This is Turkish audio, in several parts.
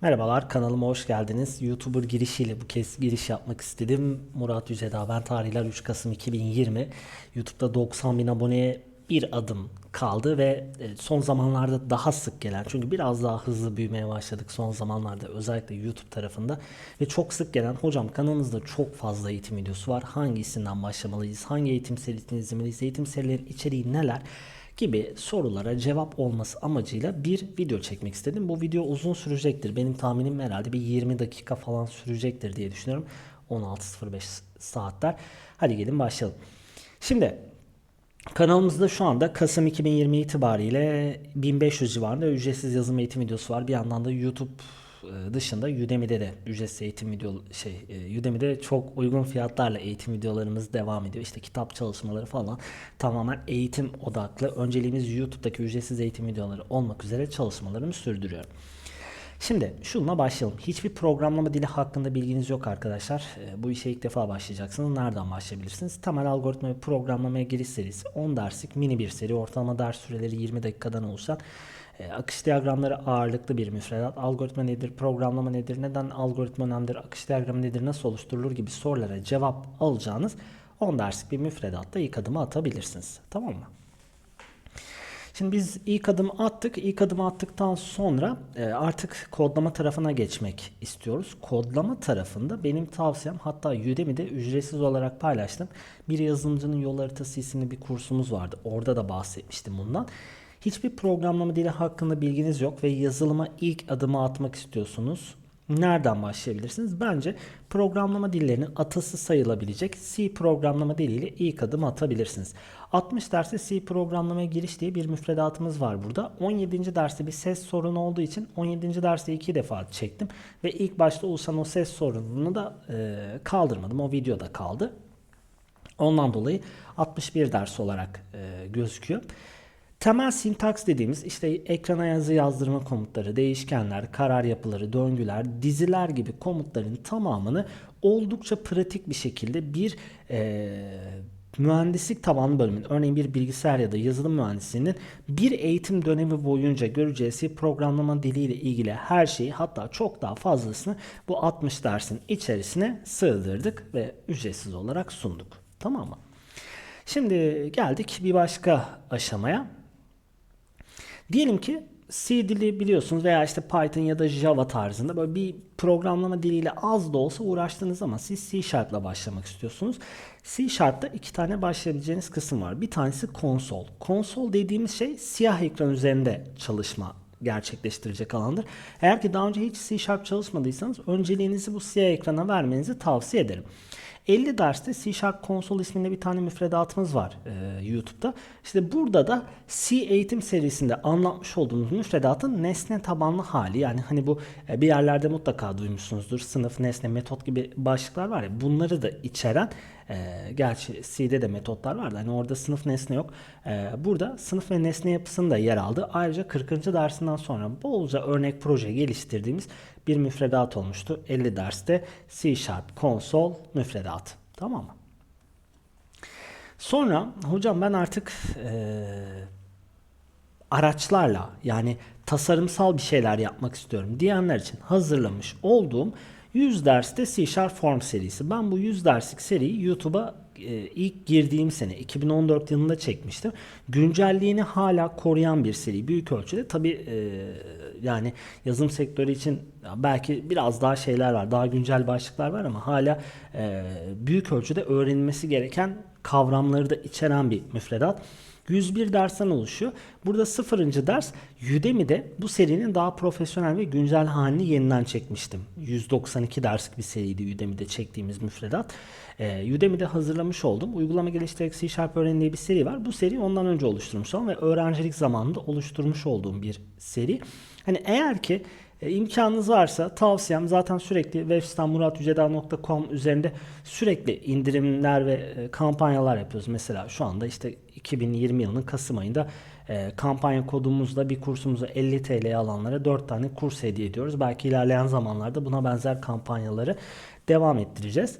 Merhabalar kanalıma hoş geldiniz. YouTuber girişiyle bu kez giriş yapmak istedim. Murat Yüceda ben tarihler 3 Kasım 2020. YouTube'da 90 bin aboneye bir adım kaldı ve e, son zamanlarda daha sık gelen çünkü biraz daha hızlı büyümeye başladık son zamanlarda özellikle YouTube tarafında ve çok sık gelen hocam kanalınızda çok fazla eğitim videosu var hangisinden başlamalıyız hangi eğitim serisini izlemeliyiz eğitim serilerin içeriği neler gibi sorulara cevap olması amacıyla bir video çekmek istedim. Bu video uzun sürecektir. Benim tahminim herhalde bir 20 dakika falan sürecektir diye düşünüyorum. 16.05 saatler. Hadi gelin başlayalım. Şimdi kanalımızda şu anda Kasım 2020 itibariyle 1500 civarında ücretsiz yazım eğitim videosu var. Bir yandan da YouTube dışında Udemy'de de ücretsiz eğitim video şey e, Udemy'de çok uygun fiyatlarla eğitim videolarımız devam ediyor. İşte kitap çalışmaları falan tamamen eğitim odaklı. Önceliğimiz YouTube'daki ücretsiz eğitim videoları olmak üzere çalışmalarımı sürdürüyorum. Şimdi şununla başlayalım. Hiçbir programlama dili hakkında bilginiz yok arkadaşlar. E, Bu işe ilk defa başlayacaksınız. Nereden başlayabilirsiniz? Temel algoritma ve programlamaya giriş serisi 10 derslik mini bir seri. Ortalama ders süreleri 20 dakikadan oluşan e, akış diyagramları ağırlıklı bir müfredat. Algoritma nedir? Programlama nedir? Neden algoritma önemlidir? Akış diyagramı nedir? Nasıl oluşturulur? gibi sorulara cevap alacağınız 10 derslik bir müfredatta ilk adımı atabilirsiniz. Tamam mı? Şimdi biz ilk adımı attık. İlk adımı attıktan sonra e, artık kodlama tarafına geçmek istiyoruz. Kodlama tarafında benim tavsiyem hatta Udemy'de ücretsiz olarak paylaştım. Bir yazılımcının yol haritası isimli bir kursumuz vardı. Orada da bahsetmiştim bundan. Hiçbir programlama dili hakkında bilginiz yok ve yazılıma ilk adımı atmak istiyorsunuz. Nereden başlayabilirsiniz? Bence programlama dillerinin atası sayılabilecek C programlama diliyle ilk adım atabilirsiniz. 60 derste C programlamaya giriş diye bir müfredatımız var burada. 17. derste bir ses sorunu olduğu için 17. derste iki defa çektim. Ve ilk başta oluşan o ses sorununu da e, kaldırmadım. O videoda kaldı. Ondan dolayı 61 ders olarak e, gözüküyor. Temel sintaks dediğimiz işte ekrana yazı yazdırma komutları, değişkenler, karar yapıları, döngüler, diziler gibi komutların tamamını oldukça pratik bir şekilde bir e, mühendislik tabanlı bölümün örneğin bir bilgisayar ya da yazılım mühendisliğinin bir eğitim dönemi boyunca göreceği C programlama diliyle ilgili her şeyi hatta çok daha fazlasını bu 60 dersin içerisine sığdırdık ve ücretsiz olarak sunduk. Tamam mı? Şimdi geldik bir başka aşamaya. Diyelim ki C dili biliyorsunuz veya işte Python ya da Java tarzında böyle bir programlama diliyle az da olsa uğraştınız ama siz C Sharp'la başlamak istiyorsunuz. C Sharp'ta iki tane başlayabileceğiniz kısım var. Bir tanesi konsol. Konsol dediğimiz şey siyah ekran üzerinde çalışma gerçekleştirecek alandır. Eğer ki daha önce hiç C Sharp çalışmadıysanız önceliğinizi bu siyah ekrana vermenizi tavsiye ederim. 50 derste C Sharp Console isminde bir tane müfredatımız var e, YouTube'da. İşte burada da C eğitim serisinde anlatmış olduğumuz müfredatın nesne tabanlı hali. Yani hani bu e, bir yerlerde mutlaka duymuşsunuzdur. Sınıf, nesne, metot gibi başlıklar var ya bunları da içeren e, gerçi C'de de metotlar vardı. Hani orada sınıf nesne yok. E, burada sınıf ve nesne yapısını da yer aldı. Ayrıca 40. dersinden sonra bolca örnek proje geliştirdiğimiz bir müfredat olmuştu. 50 derste C Sharp Console müfredatı. Tamam mı? Sonra hocam ben artık e, araçlarla yani tasarımsal bir şeyler yapmak istiyorum diyenler için hazırlamış olduğum 100 derste C Sharp Form serisi. Ben bu 100 derslik seriyi YouTube'a e, ilk girdiğim sene 2014 yılında çekmiştim. Güncelliğini hala koruyan bir seri büyük ölçüde. Tabi e, yani yazım sektörü için belki biraz daha şeyler var. Daha güncel başlıklar var ama hala e, büyük ölçüde öğrenilmesi gereken kavramları da içeren bir müfredat. 101 dersten oluşuyor. Burada 0. ders Udemy'de bu serinin daha profesyonel ve güncel halini yeniden çekmiştim. 192 derslik bir seriydi Udemy'de çektiğimiz müfredat. Ee, Udemy'de hazırlamış oldum. Uygulama geliştirerek C Sharp diye bir seri var. Bu seri ondan önce oluşturmuşum ve öğrencilik zamanında oluşturmuş olduğum bir seri. Hani eğer ki e, imkanınız varsa tavsiyem zaten sürekli web üzerinde sürekli indirimler ve e, kampanyalar yapıyoruz. Mesela şu anda işte 2020 yılının Kasım ayında e, kampanya kodumuzla bir kursumuzu 50 TL'ye alanlara 4 tane kurs hediye ediyoruz. Belki ilerleyen zamanlarda buna benzer kampanyaları devam ettireceğiz.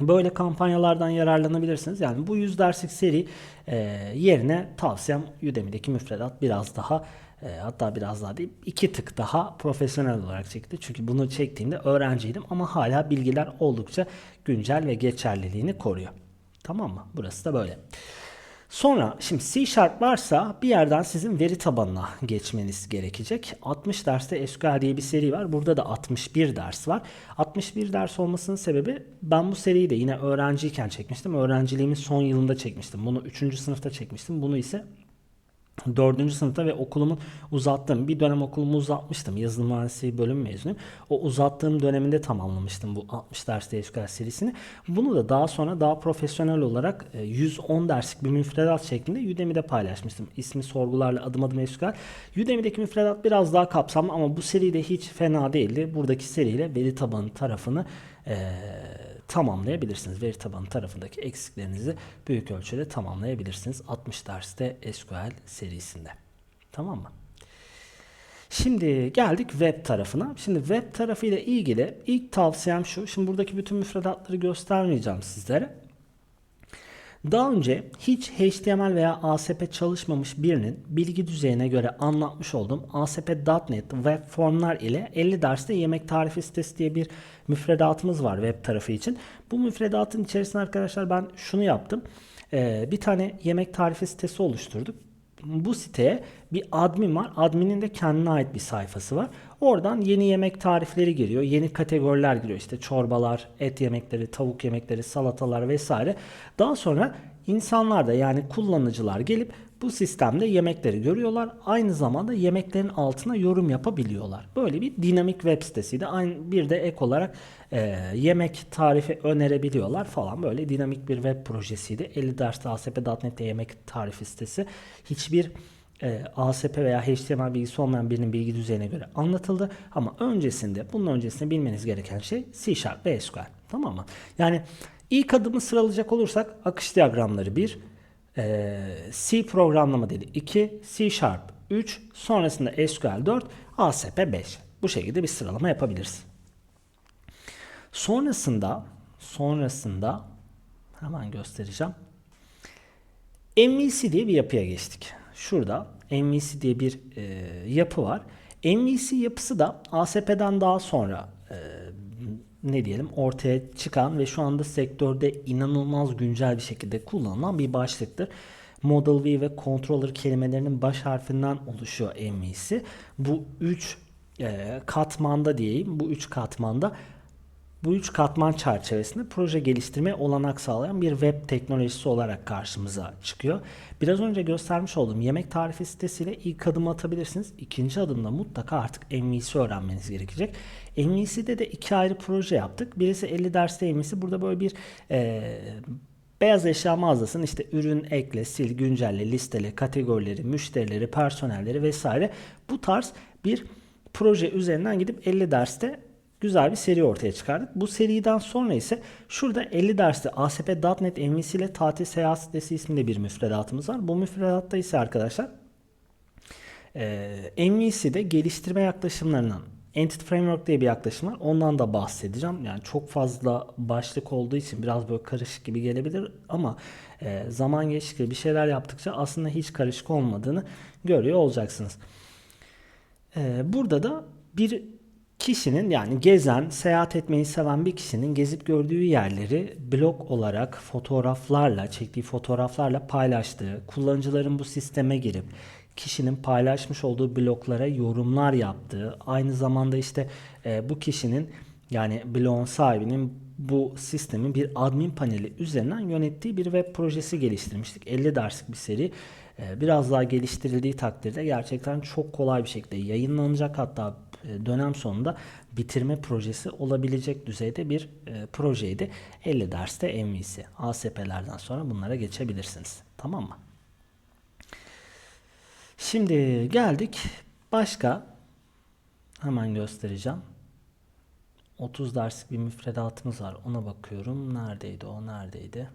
Böyle kampanyalardan yararlanabilirsiniz. Yani bu 100 derslik seri e, yerine tavsiyem Udemy'deki müfredat biraz daha E, hatta biraz daha değil iki tık daha profesyonel olarak çekti. Çünkü bunu çektiğimde öğrenciydim ama hala bilgiler oldukça güncel ve geçerliliğini koruyor. Tamam mı? Burası da böyle. Sonra şimdi C Sharp varsa bir yerden sizin veri tabanına geçmeniz gerekecek. 60 derste SQL diye bir seri var. Burada da 61 ders var. 61 ders olmasının sebebi ben bu seriyi de yine öğrenciyken çekmiştim. Öğrenciliğimin son yılında çekmiştim. Bunu 3. sınıfta çekmiştim. Bunu ise Dördüncü sınıfta ve okulumu uzattım. Bir dönem okulumu uzatmıştım. Yazılım mühendisliği bölüm mezunuyum. O uzattığım döneminde tamamlamıştım bu 60 ders SQL serisini. Bunu da daha sonra daha profesyonel olarak e, 110 derslik bir müfredat şeklinde Udemy'de paylaşmıştım. İsmi sorgularla adım adım SQL. Udemy'deki müfredat biraz daha kapsamlı ama bu seri de hiç fena değildi. Buradaki seriyle veri tabanı tarafını e, tamamlayabilirsiniz. Veri tabanı tarafındaki eksiklerinizi büyük ölçüde tamamlayabilirsiniz. 60 derste SQL serisinde. Tamam mı? Şimdi geldik web tarafına. Şimdi web tarafıyla ilgili ilk tavsiyem şu. Şimdi buradaki bütün müfredatları göstermeyeceğim sizlere. Daha önce hiç HTML veya ASP çalışmamış birinin bilgi düzeyine göre anlatmış olduğum ASP.NET web formlar ile 50 derste yemek tarifi sitesi diye bir müfredatımız var web tarafı için. Bu müfredatın içerisinde arkadaşlar ben şunu yaptım. Ee, bir tane yemek tarifi sitesi oluşturduk bu siteye bir admin var. Adminin de kendine ait bir sayfası var. Oradan yeni yemek tarifleri giriyor. Yeni kategoriler giriyor. İşte çorbalar, et yemekleri, tavuk yemekleri, salatalar vesaire. Daha sonra insanlar da yani kullanıcılar gelip bu sistemde yemekleri görüyorlar. Aynı zamanda yemeklerin altına yorum yapabiliyorlar. Böyle bir dinamik web sitesiydi. Aynı bir de ek olarak e, yemek tarifi önerebiliyorlar falan. Böyle dinamik bir web projesiydi. 50 derste ASP.NET'te yemek tarifi sitesi. Hiçbir e, ASP veya HTML bilgisi olmayan birinin bilgi düzeyine göre anlatıldı. Ama öncesinde, bunun öncesinde bilmeniz gereken şey C Sharp ve SQL. Tamam mı? Yani ilk adımı sıralayacak olursak akış diyagramları 1, e, C programlama dedi 2, C Sharp 3, sonrasında SQL 4, ASP 5. Bu şekilde bir sıralama yapabiliriz. Sonrasında sonrasında hemen göstereceğim. MVC diye bir yapıya geçtik. Şurada MVC diye bir e, yapı var. MVC yapısı da ASP'den daha sonra e, ne diyelim ortaya çıkan ve şu anda sektörde inanılmaz güncel bir şekilde kullanılan bir başlıktır. Model V ve Controller kelimelerinin baş harfinden oluşuyor MVC. Bu üç e, katmanda diyeyim. Bu üç katmanda bu üç katman çerçevesinde proje geliştirme olanak sağlayan bir web teknolojisi olarak karşımıza çıkıyor. Biraz önce göstermiş olduğum yemek tarifi sitesiyle ilk adım atabilirsiniz. İkinci adımda mutlaka artık MVC öğrenmeniz gerekecek. MVC'de de iki ayrı proje yaptık. Birisi 50 derste MVC. Burada böyle bir e, beyaz eşya mağazasının işte ürün ekle, sil, güncelle, listele, kategorileri, müşterileri, personelleri vesaire bu tarz bir proje üzerinden gidip 50 derste güzel bir seri ortaya çıkardık. Bu seriden sonra ise şurada 50 derste ASP.NET MVC ile tatil seyahat sitesi isminde bir müfredatımız var. Bu müfredatta ise arkadaşlar e, MVC'de geliştirme yaklaşımlarından Entity Framework diye bir yaklaşım var. Ondan da bahsedeceğim. Yani çok fazla başlık olduğu için biraz böyle karışık gibi gelebilir ama e, zaman geçtikçe bir şeyler yaptıkça aslında hiç karışık olmadığını görüyor olacaksınız. E, burada da bir kişinin yani gezen, seyahat etmeyi seven bir kişinin gezip gördüğü yerleri blog olarak fotoğraflarla, çektiği fotoğraflarla paylaştığı, kullanıcıların bu sisteme girip kişinin paylaşmış olduğu bloglara yorumlar yaptığı, aynı zamanda işte e, bu kişinin yani blogun sahibinin bu sistemin bir admin paneli üzerinden yönettiği bir web projesi geliştirmiştik. 50 derslik bir seri. E, biraz daha geliştirildiği takdirde gerçekten çok kolay bir şekilde yayınlanacak hatta e, dönem sonunda bitirme projesi olabilecek düzeyde bir e, projeydi. 50 derste MVC. ASP'lerden sonra bunlara geçebilirsiniz. Tamam mı? Şimdi geldik başka hemen göstereceğim. 30 derslik bir müfredatımız var. Ona bakıyorum. Neredeydi o? Neredeydi?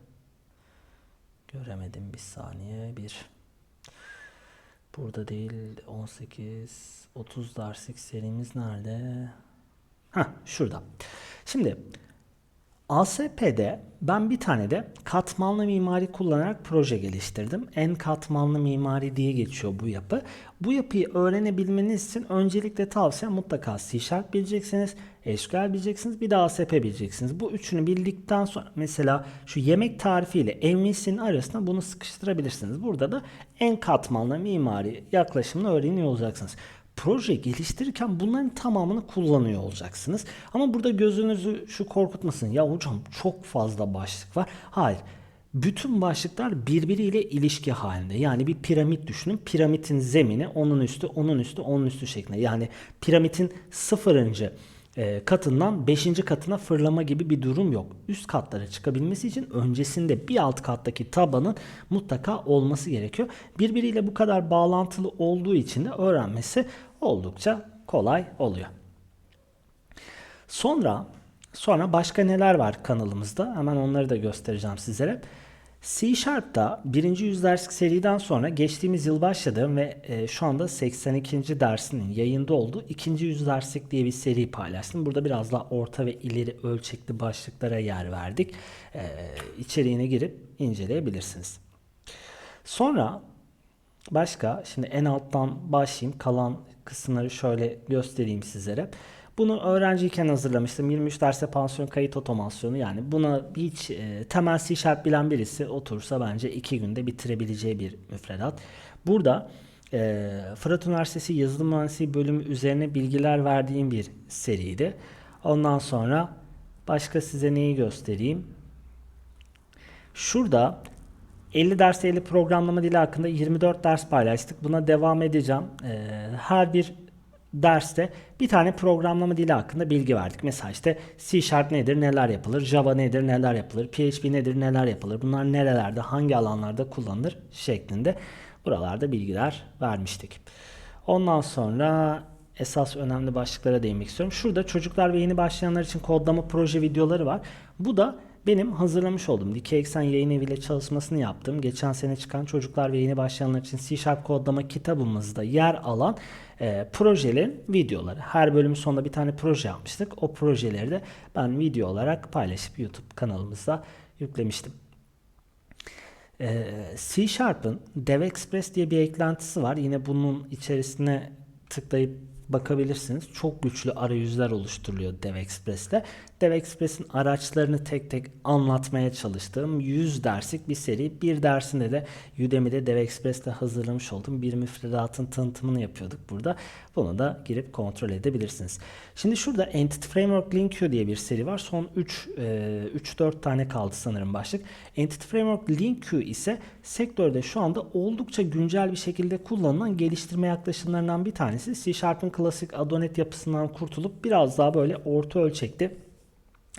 Göremedim bir saniye. Bir Burada değil 18 30 derslik serimiz nerede? Ha şurada. Şimdi ASP'de ben bir tane de katmanlı mimari kullanarak proje geliştirdim. En katmanlı mimari diye geçiyor bu yapı. Bu yapıyı öğrenebilmeniz için öncelikle tavsiye mutlaka C Sharp bileceksiniz, SQL bileceksiniz, bir de ASP bileceksiniz. Bu üçünü bildikten sonra mesela şu yemek tarifiyle MVC'nin arasında bunu sıkıştırabilirsiniz. Burada da en katmanlı mimari yaklaşımını öğreniyor olacaksınız proje geliştirirken bunların tamamını kullanıyor olacaksınız. Ama burada gözünüzü şu korkutmasın. Ya hocam çok fazla başlık var. Hayır. Bütün başlıklar birbiriyle ilişki halinde. Yani bir piramit düşünün. Piramidin zemini onun üstü, onun üstü, onun üstü şeklinde. Yani piramidin sıfırıncı katından 5. katına fırlama gibi bir durum yok. Üst katlara çıkabilmesi için öncesinde bir alt kattaki tabanın mutlaka olması gerekiyor. Birbiriyle bu kadar bağlantılı olduğu için de öğrenmesi oldukça kolay oluyor. Sonra sonra başka neler var kanalımızda? Hemen onları da göstereceğim sizlere. C Sharp'ta birinci yüz derslik seriden sonra geçtiğimiz yıl başladığım ve e, şu anda 82. dersinin yayında olduğu ikinci yüz derslik diye bir seri paylaştım. Burada biraz daha orta ve ileri ölçekli başlıklara yer verdik. E, girip inceleyebilirsiniz. Sonra başka şimdi en alttan başlayayım kalan kısımları şöyle göstereyim sizlere. Bunu öğrenciyken hazırlamıştım. 23 derse pansiyon kayıt otomasyonu yani buna hiç e, temel C Sharp bilen birisi otursa bence 2 günde bitirebileceği bir müfredat. Burada e, Fırat Üniversitesi Yazılım Mühendisliği bölümü üzerine bilgiler verdiğim bir seriydi. Ondan sonra başka size neyi göstereyim? Şurada 50 ders 50 programlama dili hakkında 24 ders paylaştık. Buna devam edeceğim. Ee, her bir derste bir tane programlama dili hakkında bilgi verdik. Mesela işte C Sharp nedir, neler yapılır, Java nedir, neler yapılır, PHP nedir, neler yapılır, bunlar nerelerde, hangi alanlarda kullanılır şeklinde buralarda bilgiler vermiştik. Ondan sonra esas önemli başlıklara değinmek istiyorum. Şurada çocuklar ve yeni başlayanlar için kodlama proje videoları var. Bu da benim hazırlamış olduğum Dikey Eksen yayın eviyle çalışmasını yaptım. Geçen sene çıkan çocuklar ve yeni başlayanlar için C Sharp kodlama kitabımızda yer alan e, projelerin videoları. Her bölümün sonunda bir tane proje yapmıştık. O projeleri de ben video olarak paylaşıp YouTube kanalımızda yüklemiştim. E, C Sharp'ın DevExpress diye bir eklentisi var. Yine bunun içerisine tıklayıp bakabilirsiniz. Çok güçlü arayüzler oluşturuluyor DevExpress'te. DevExpress'in araçlarını tek tek anlatmaya çalıştığım 100 derslik bir seri. Bir dersinde de Udemy'de DevExpress'te hazırlamış olduğum bir müfredatın tanıtımını yapıyorduk burada. Bunu da girip kontrol edebilirsiniz. Şimdi şurada Entity Framework LinkQ diye bir seri var. Son 3 3-4 tane kaldı sanırım başlık. Entity Framework LinkQ ise sektörde şu anda oldukça güncel bir şekilde kullanılan geliştirme yaklaşımlarından bir tanesi. C Sharp'ın klasik Adonet yapısından kurtulup biraz daha böyle orta ölçekli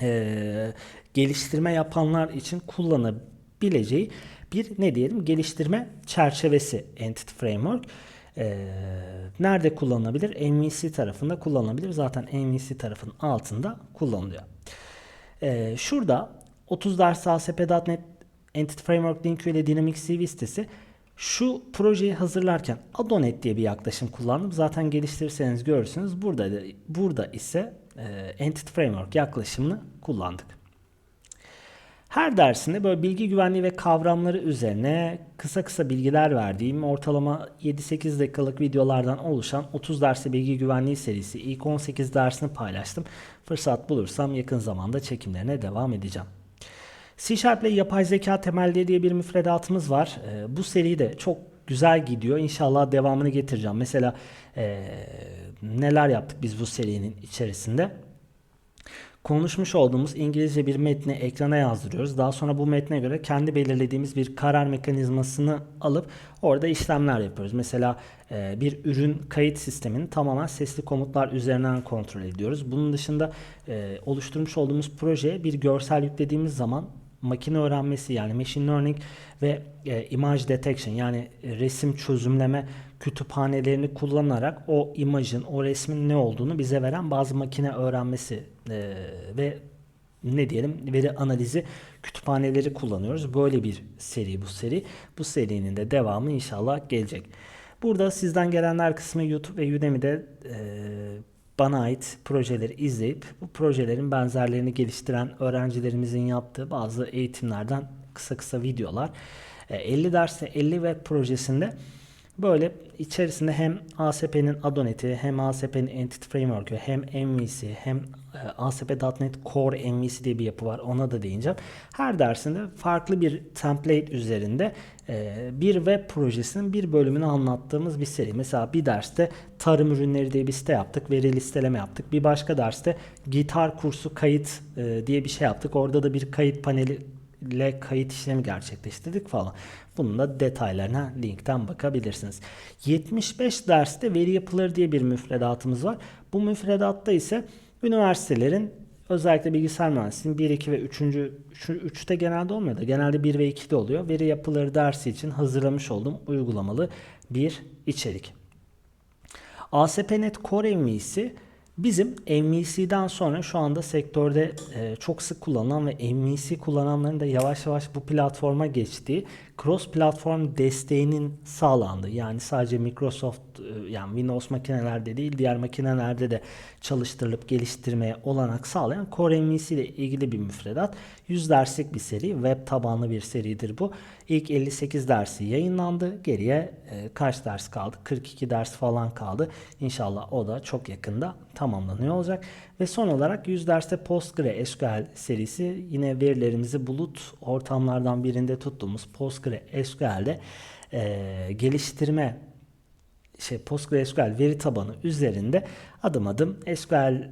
e, geliştirme yapanlar için kullanabileceği bir ne diyelim geliştirme çerçevesi Entity Framework. E, nerede kullanılabilir? MVC tarafında kullanılabilir. Zaten MVC tarafının altında kullanılıyor. E, şurada 30 ders ASP.NET Entity Framework linki ile Dynamics CV sitesi şu projeyi hazırlarken Adonet diye bir yaklaşım kullandım. Zaten geliştirirseniz görürsünüz. Burada burada ise e, Entity Framework yaklaşımını kullandık. Her dersinde böyle bilgi güvenliği ve kavramları üzerine kısa kısa bilgiler verdiğim ortalama 7-8 dakikalık videolardan oluşan 30 dersi bilgi güvenliği serisi ilk 18 dersini paylaştım. Fırsat bulursam yakın zamanda çekimlerine devam edeceğim. C Sharp ile yapay zeka temelleri diye bir müfredatımız var. E, bu seri de çok güzel gidiyor. İnşallah devamını getireceğim. Mesela e, neler yaptık biz bu serinin içerisinde? Konuşmuş olduğumuz İngilizce bir metni ekrana yazdırıyoruz. Daha sonra bu metne göre kendi belirlediğimiz bir karar mekanizmasını alıp orada işlemler yapıyoruz. Mesela bir ürün kayıt sistemini tamamen sesli komutlar üzerinden kontrol ediyoruz. Bunun dışında oluşturmuş olduğumuz projeye bir görsel yüklediğimiz zaman makine öğrenmesi yani machine learning ve e, image detection yani e, resim çözümleme kütüphanelerini kullanarak o imajın, o resmin ne olduğunu bize veren bazı makine öğrenmesi e, ve ne diyelim veri analizi kütüphaneleri kullanıyoruz. Böyle bir seri bu seri. Bu serinin de devamı inşallah gelecek. Burada sizden gelenler kısmı YouTube ve Udemy'de e, bana ait projeleri izleyip bu projelerin benzerlerini geliştiren öğrencilerimizin yaptığı bazı eğitimlerden kısa kısa videolar. E, 50 derste 50 web projesinde böyle içerisinde hem ASP.NET Adonet'i hem ASP.NET Entity Framework'ü hem MVC hem e, ASP.NET Core MVC diye bir yapı var ona da değineceğim. Her dersinde farklı bir template üzerinde e, bir web projesinin bir bölümünü anlattığımız bir seri. Mesela bir derste tarım ürünleri diye bir site yaptık. Veri listeleme yaptık. Bir başka derste gitar kursu kayıt e, diye bir şey yaptık. Orada da bir kayıt paneli ile kayıt işlemi gerçekleştirdik falan. Bunun da detaylarına linkten bakabilirsiniz. 75 derste veri yapıları diye bir müfredatımız var. Bu müfredatta ise üniversitelerin özellikle bilgisayar mühendisliğinin 1, 2 ve 3. 3'te genelde olmuyor da genelde 1 ve 2'de oluyor. Veri yapıları dersi için hazırlamış olduğum uygulamalı bir içerik. ASP.NET Core MVC Bizim MVC'den sonra şu anda sektörde e, çok sık kullanılan ve MVC kullananların da yavaş yavaş bu platforma geçtiği cross platform desteğinin sağlandığı yani sadece Microsoft e, yani Windows makinelerde değil diğer makinelerde de çalıştırılıp geliştirmeye olanak sağlayan Core MVC ile ilgili bir müfredat. 100 derslik bir seri, web tabanlı bir seridir bu. İlk 58 dersi yayınlandı. Geriye e, kaç ders kaldı? 42 ders falan kaldı. İnşallah o da çok yakında tamamlanıyor olacak. Ve son olarak 100 derste PostgreSQL serisi. Yine verilerimizi bulut ortamlardan birinde tuttuğumuz PostgreSQL'de e, geliştirme şey PostgreSQL veri tabanı üzerinde adım adım SQL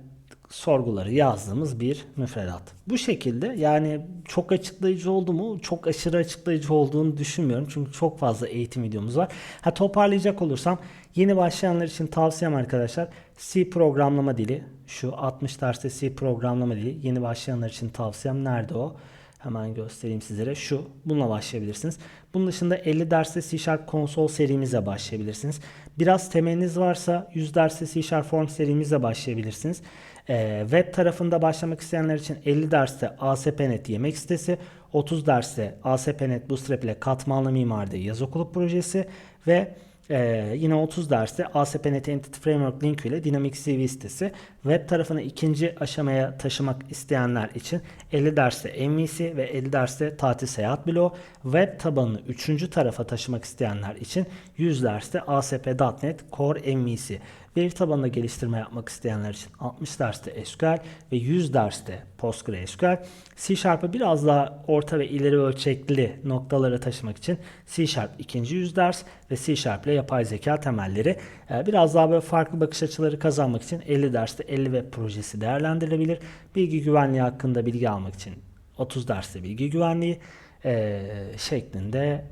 sorguları yazdığımız bir müfredat. Bu şekilde yani çok açıklayıcı oldu mu? Çok aşırı açıklayıcı olduğunu düşünmüyorum. Çünkü çok fazla eğitim videomuz var. Ha toparlayacak olursam yeni başlayanlar için tavsiyem arkadaşlar C programlama dili. Şu 60 derste C programlama dili. Yeni başlayanlar için tavsiyem nerede o? Hemen göstereyim sizlere. Şu. Bununla başlayabilirsiniz. Bunun dışında 50 derste C Sharp konsol serimize başlayabilirsiniz. Biraz temeliniz varsa 100 derste C Sharp Form serimizle başlayabilirsiniz. Ee, web tarafında başlamak isteyenler için 50 derste ASP.NET yemek sitesi, 30 derste ASP.NET Bootstrap ile katmanlı mimaride yaz okulu projesi ve ee, yine 30 derste ASP.NET Entity Framework link ile Dynamics CV sitesi. Web tarafını ikinci aşamaya taşımak isteyenler için 50 derste MVC ve 50 derste tatil seyahat bloğu. Web tabanını üçüncü tarafa taşımak isteyenler için 100 derste ASP.NET Core MVC. Veri tabanında geliştirme yapmak isteyenler için 60 derste SQL ve 100 derste PostgreSQL. C Sharp'ı biraz daha orta ve ileri ölçekli noktalara taşımak için C Sharp ikinci 100 ders ve C Sharp ile yapay zeka temelleri. Ee, biraz daha böyle farklı bakış açıları kazanmak için 50 derste 50 web projesi değerlendirilebilir. Bilgi güvenliği hakkında bilgi almak için 30 derste bilgi güvenliği e, şeklinde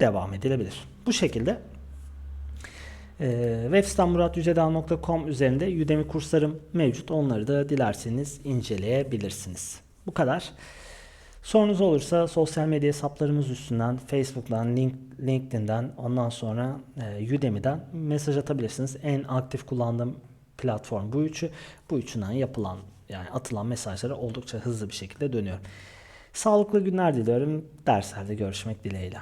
devam edilebilir. Bu şekilde ee, web sitem muratyücedal.com üzerinde Udemy kurslarım mevcut. Onları da dilerseniz inceleyebilirsiniz. Bu kadar. Sorunuz olursa sosyal medya hesaplarımız üstünden, Facebook'tan, Link, LinkedIn'den, ondan sonra e, Udemy'den mesaj atabilirsiniz. En aktif kullandığım platform bu üçü. Bu üçünden yapılan yani atılan mesajlara oldukça hızlı bir şekilde dönüyorum. Sağlıklı günler diliyorum. Derslerde görüşmek dileğiyle.